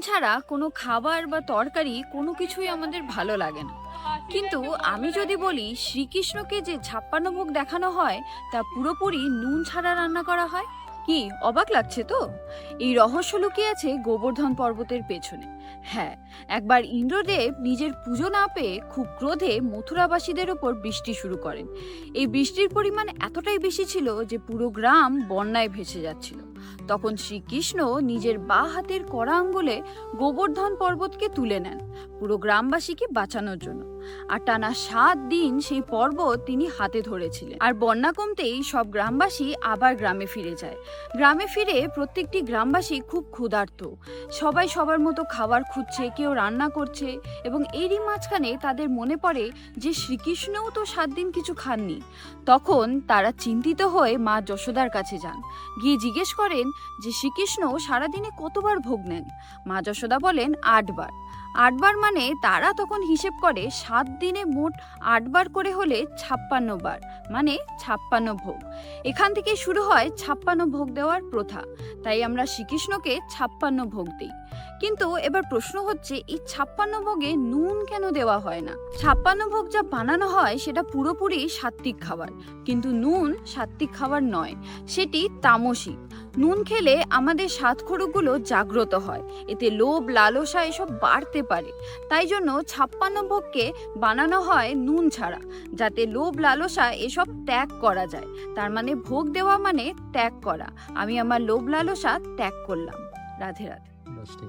ছাড়া কোনো খাবার বা তরকারি কোনো কিছুই আমাদের ভালো লাগে না। কিন্তু আমি যদি বলি, শ্রীকৃষ্ণকে যে ছাপ্পান্ন ভোগ দেখানো হয়, তা পুরোপুরি নুন ছাড়া রান্না করা হয়? কি, অবাক লাগছে তো? এই রহস্য লুকিয়ে আছে গোবর্ধন পর্বতের পেছনে। হ্যাঁ একবার ইন্দ্রদেব নিজের পুজো না পেয়ে খুব ক্রোধে মথুরাবাসীদের ওপর বৃষ্টি শুরু করেন। এই বৃষ্টির পরিমাণ এতটাই বেশি ছিল যে পুরো গ্রাম বন্যায় ভেসে যাচ্ছিল। তখন শ্রীকৃষ্ণ নিজের বা হাতের কড়া আঙ্গুলে গোবর্ধন পর্বতকে তুলে নেন পুরো গ্রামবাসীকে বাঁচানোর জন্য। আর টানা সাত দিন সেই পর্বত তিনি হাতে ধরেছিলেন। আর বন্যা কমতেই সব গ্রামবাসী আবার গ্রামে ফিরে যায়। গ্রামে ফিরে প্রত্যেকটি গ্রামবাসী খুব ক্ষুধার্ত। সবাই সবার মতো খাবার খুঁজছে, কেউ রান্না করছে এবং এরই মাঝখানে তাদের মনে পড়ে যে শ্রীকৃষ্ণও তো সাত দিন কিছু খাননি। তখন তারা চিন্তিত হয়ে মা যশোদার কাছে যান। গিয়ে জিজ্ঞেস করেন যে, শ্রীকৃষ্ণ সারাদিনে কতবার ভোগ নেন? মা যশোদা বলেন, আটবার। আটবার মানে তারা তখন হিসেব করে সাত দিনে মোট আটবার করে হলে ছাপ্পান্ন বার মানে ছাপ্পান্ন ভোগ। এখান থেকে শুরু হয় ছাপ্পান্ন ভোগ দেওয়ার প্রথা। তাই আমরা শ্রীকৃষ্ণকে ছাপ্পান্ন ভোগ দিই। কিন্তু এবার প্রশ্ন হচ্ছে, এই ছাপ্পান্ন ভোগে নুন কেন দেওয়া হয় না? ছাপ্পান্ন ভোগ যা বানানো হয় সেটা পুরোপুরি সাত্বিক খাবার। কিন্তু নুন সাত্বিক খাবার নয়, সেটি তামসিক। নুন খেলে আমাদের সাতখড়ুগুলো জাগ্রত হয়। এতে লোভ, লালসা এসব বাড়তে পারে। তাই জন্য ছাপ্পান্ন ভোগকে বানানো হয় নুন ছাড়া, যাতে লোভ, লালসা এসব ত্যাগ করা যায়। তার মানে ভোগ দেওয়া মানে ত্যাগ করা। আমি আমার লোভ, লালসা ত্যাগ করলাম। রাধে রাধে।